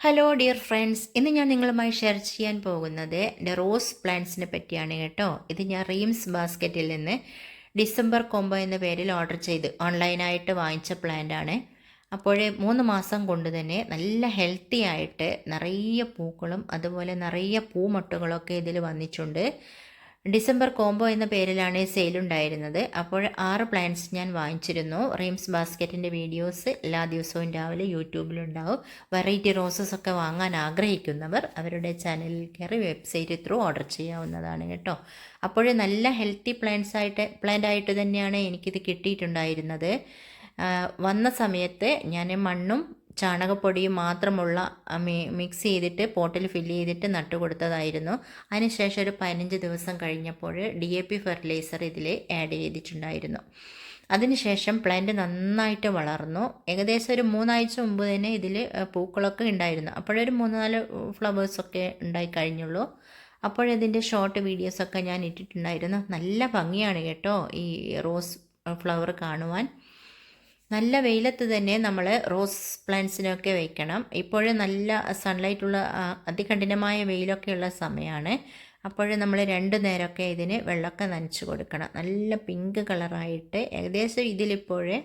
Hello dear friends ഇന്ന് ഞാൻ നിങ്ങളുമായി ഷെയർ ചെയ്യാൻ പോകുന്നത് റോസ് പ്ലാന്റ്സിനെ പറ്റിയാണ് കേട്ടോ. ഇത് ഞാൻ റീംസ് ബാസ്ക്കറ്റിൽ നിന്ന് ഡിസംബർ കൊമ്പോ എന്ന പേരിൽ ഓർഡർ ചെയ്ത് ഓൺലൈനായിട്ട് വാങ്ങിച്ച പ്ലാന്റ് ആണ്. അപ്പോഴേ മൂന്ന് മാസം കൊണ്ട് തന്നെ നല്ല ഹെൽത്തി ആയിട്ട് നിറയെ പൂക്കളും അതുപോലെ നിറയെ പൂമൊട്ടുകളൊക്കെ ഇതിൽ വന്നിട്ടുണ്ട്. ഡിസംബർ കോംബോ എന്ന പേരിലാണ് സെയിൽ ഉണ്ടായിരുന്നത്. അപ്പോൾ ആറ് പ്ലാന്റ്സ് ഞാൻ വാങ്ങിച്ചിരുന്നു. റീംസ് ബാസ്ക്കറ്റിന്റെ വീഡിയോസ് എല്ലാ ദിവസവും രാവിലെ യൂട്യൂബിലുണ്ടാവും വെറൈറ്റി റോസസ് ഒക്കെ വാങ്ങാൻ ആഗ്രഹിക്കുന്നവർ അവരുടെ ചാനലിൽ കയറി വെബ്സൈറ്റ് ത്രൂ ഓർഡർ ചെയ്യാവുന്നതാണ് കേട്ടോ. അപ്പോൾ നല്ല ഹെൽത്തി പ്ലാന്റ്സ് ആയിട്ട് പ്ലാന്റ് ആയിട്ട് തന്നെയാണ് എനിക്കിത് കിട്ടിയിട്ടുണ്ടായിരുന്നത്. വന്ന സമയത്ത് ഞാൻ മണ്ണും ചാണകപ്പൊടിയും മാത്രമുള്ള മിക്സ് ചെയ്തിട്ട് പോട്ടിൽ ഫില്ല് ചെയ്തിട്ട് നട്ടു കൊടുത്തതായിരുന്നു. അതിനുശേഷം ഒരു പതിനഞ്ച് ദിവസം കഴിഞ്ഞപ്പോൾ ഡി എ പി ഫെർട്ടിലൈസർ ഇതിൽ ആഡ് ചെയ്തിട്ടുണ്ടായിരുന്നു. അതിനുശേഷം പ്ലാന്റ് നന്നായിട്ട് വളർന്നു. ഏകദേശം ഒരു മൂന്നാഴ്ച മുമ്പ് തന്നെ ഇതിൽ പൂക്കളൊക്കെ ഉണ്ടായിരുന്നു. അപ്പോഴൊരു മൂന്ന് നാല് ഫ്ലവേഴ്സൊക്കെ ഉണ്ടായി കഴിഞ്ഞുള്ളൂ. അപ്പോഴതിന്റെ ഷോർട്ട് വീഡിയോസൊക്കെ ഞാൻ ഇട്ടിട്ടുണ്ടായിരുന്നു. നല്ല ഭംഗിയാണ് കേട്ടോ ഈ റോസ് ഫ്ലവർ കാണുവാൻ. നല്ല വെയിലത്ത് തന്നെ നമ്മൾ റോസ് പ്ലാന്റ്സിനൊക്കെ വയ്ക്കണം ഇപ്പോഴും നല്ല സൺലൈറ്റുള്ള അതികഠിനമായ വെയിലൊക്കെയുള്ള സമയമാണ് അപ്പോൾ നമ്മൾ രണ്ട് നേരമൊക്കെ ഇതിന് വെള്ളമൊക്കെ നനച്ച് കൊടുക്കണം. നല്ല പിങ്ക് കളറായിട്ട് ഏകദേശം ഇതിലിപ്പോഴേ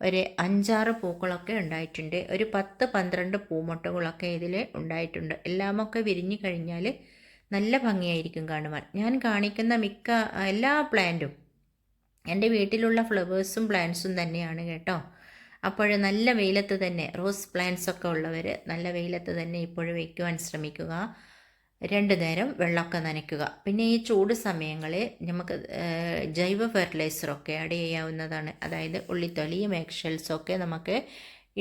ഒരു അഞ്ചാറ് പൂക്കളൊക്കെ ഉണ്ടായിട്ടുണ്ട്. ഒരു പത്ത് പന്ത്രണ്ട് പൂമൊട്ടുകളൊക്കെ ഇതിൽ ഉണ്ടായിട്ടുണ്ട്. എല്ലാമൊക്കെ വിരിഞ്ഞു കഴിഞ്ഞാൽ നല്ല ഭംഗിയായിരിക്കും കാണുവാൻ. ഞാൻ കാണിക്കുന്ന മിക്ക എല്ലാ പ്ലാന്റും എന്റെ വീട്ടിലുള്ള ഫ്ലവേഴ്സും പ്ലാന്റ്സും തന്നെയാണ് കേട്ടോ. അപ്പോൾ നല്ല വെയിലത്ത് തന്നെ റോസ് പ്ലാന്റ്സ് ഒക്കെ ഉള്ളവർ നല്ല വെയിലത്ത് തന്നെ ഇപ്പോഴും വയ്ക്കുവാൻ ശ്രമിക്കുക. രണ്ട് നേരം വെള്ളമൊക്കെ നനയ്ക്കുക. പിന്നെ ഈ ചൂട് സമയങ്ങളിൽ നമുക്ക് ജൈവ ഫെർട്ടിലൈസറൊക്കെ ആഡ് ചെയ്യാവുന്നതാണ്. അതായത് ഉള്ളിത്തൊലിയും എക്സെൽസൊക്കെ നമുക്ക്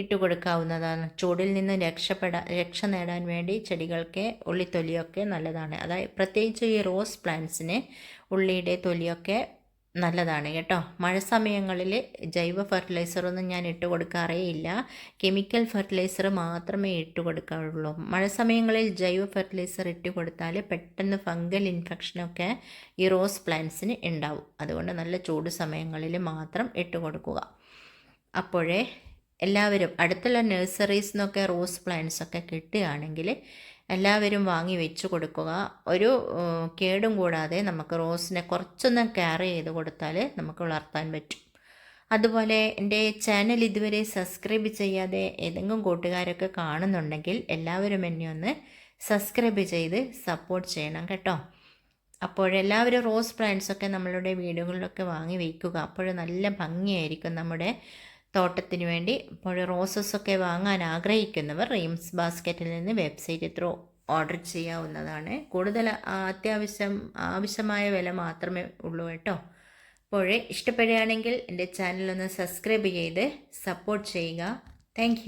ഇട്ട് കൊടുക്കാവുന്നതാണ്. ചൂടിൽ നിന്ന് രക്ഷപ്പെടാൻ രക്ഷ നേടാൻ വേണ്ടി ചെടികൾക്ക് ഉള്ളിത്തൊലിയൊക്കെ നല്ലതാണ്. അതായത് പ്രത്യേകിച്ച് ഈ റോസ് പ്ലാന്റ്സിന് ഉള്ളിയുടെ തൊലിയൊക്കെ നല്ലതാണ് കേട്ടോ. മഴ സമയങ്ങളിൽ ജൈവ ഫെർട്ടിലൈസറൊന്നും ഞാൻ ഇട്ട് കൊടുക്കാറേ ഇല്ല. കെമിക്കൽ ഫെർട്ടിലൈസർ മാത്രമേ ഇട്ട് കൊടുക്കാറുള്ളൂ. മഴ സമയങ്ങളിൽ ജൈവ ഫെർട്ടിലൈസർ ഇട്ട് കൊടുത്താൽ പെട്ടെന്ന് ഫംഗൽ ഇൻഫെക്ഷനൊക്കെ ഈ റോസ് പ്ലാന്റ്സിന് ഉണ്ടാവും അതുകൊണ്ട് നല്ല ചൂട് സമയങ്ങളിൽ മാത്രം ഇട്ട് കൊടുക്കുക. അപ്പോഴേ എല്ലാവരും അടുത്തുള്ള നഴ്സറീസ് നിന്നൊക്കെ റോസ് പ്ലാന്റ്സ് ഒക്കെ കിട്ടുകയാണെങ്കിൽ എല്ലാവരും വാങ്ങി വെച്ച് കൊടുക്കുക. ഒരു കേടും കൂടാതെ നമുക്ക് റോസിനെ കുറച്ചൊന്ന് കെയർ ചെയ്ത് കൊടുത്താൽ നമുക്ക് വളർത്താൻ പറ്റും. അതുപോലെ എന്റെ ചാനൽ ഇതുവരെ സബ്സ്ക്രൈബ് ചെയ്യാതെ ഏതെങ്കിലും കൂട്ടുകാരൊക്കെ കാണുന്നുണ്ടെങ്കിൽ എല്ലാവരും എന്നെ ഒന്ന് സബ്സ്ക്രൈബ് ചെയ്ത് സപ്പോർട്ട് ചെയ്യണം കേട്ടോ. അപ്പോഴെല്ലാവരും റോസ് പ്ലാന്റ്സൊക്കെ നമ്മളുടെ വീടുകളിലൊക്കെ വാങ്ങി വയ്ക്കുക. അപ്പോൾ നല്ല ഭംഗിയായിരിക്കും നമ്മുടെ തോട്ടത്തിന് വേണ്ടി ഇപ്പോൾ റോസസൊക്കെ വാങ്ങാൻ ആഗ്രഹിക്കുന്നവർ റീംസ് ബാസ്ക്കറ്റിൽ നിന്ന് വെബ്സൈറ്റ് ത്രൂ ഓർഡർ ചെയ്യാവുന്നതാണ്. കൂടുതൽ അത്യാവശ്യം ആവശ്യമായ വില മാത്രമേ ഉള്ളൂ കേട്ടോ. അപ്പോഴേ ഇഷ്ടപ്പെടുകയാണെങ്കിൽ എന്റെ ചാനലൊന്ന് സബ്സ്ക്രൈബ് ചെയ്ത് സപ്പോർട്ട് ചെയ്യുക. താങ്ക്